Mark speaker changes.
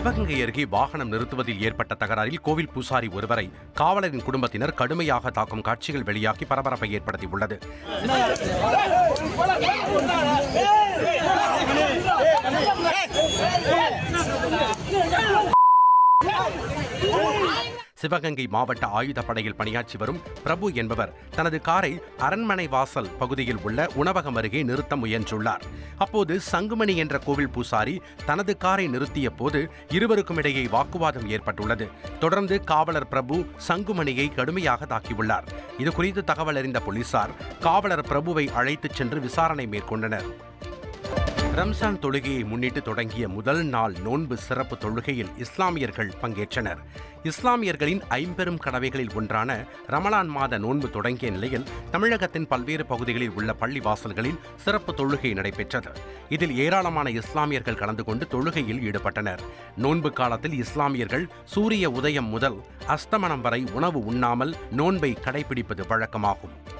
Speaker 1: சிவகங்கை அருகே வாகனம் நிறுத்துவதில் ஏற்பட்ட தகராறில் கோவில் பூசாரி ஒருவரை காவலரின் குடும்பத்தினர் கடுமையாக தாக்கும் காட்சிகள் வெளியாகி பரபரப்பை ஏற்படுத்தியுள்ளது சிவகங்கை மாவட்ட ஆயுதப்படையில் பணியாற்றி வரும் பிரபு என்பவர் தனது காரை அரண்மனை வாசல் பகுதியில் உள்ள உணவகம் அருகே நிறுத்த முயன்றுள்ளார். அப்போது சங்குமணி என்ற கோவில் பூசாரி தனது காரை நிறுத்திய போது இருவருக்கும் இடையே வாக்குவாதம் ஏற்பட்டுள்ளது. தொடர்ந்து காவலர் பிரபு சங்குமணியை கடுமையாக தாக்கியுள்ளார். இது குறித்து தகவல் அறிந்த போலீசார் காவலர் பிரபுவை அழைத்துச் சென்று விசாரணை மேற்கொண்டனர். ரம்சான் தொழுகையை முன்னிட்டு தொடங்கிய முதல் நாள் நோன்பு சிறப்பு தொழுகையில் இஸ்லாமியர்கள் பங்கேற்றனர். இஸ்லாமியர்களின் ஐம்பெரும் கடவைகளில் ஒன்றான ரமலான் மாத நோன்பு தொடங்கிய நிலையில் தமிழகத்தின் பல்வேறு பகுதிகளில் உள்ள பள்ளி வாசல்களில் சிறப்பு தொழுகை நடைபெற்றது. இதில் ஏராளமான இஸ்லாமியர்கள் கலந்து கொண்டு தொழுகையில் ஈடுபட்டனர். நோன்பு காலத்தில் இஸ்லாமியர்கள் சூரிய உதயம் முதல் அஸ்தமனம் வரை உணவு உண்ணாமல் நோன்பை கடைபிடிப்பது வழக்கமாகும்.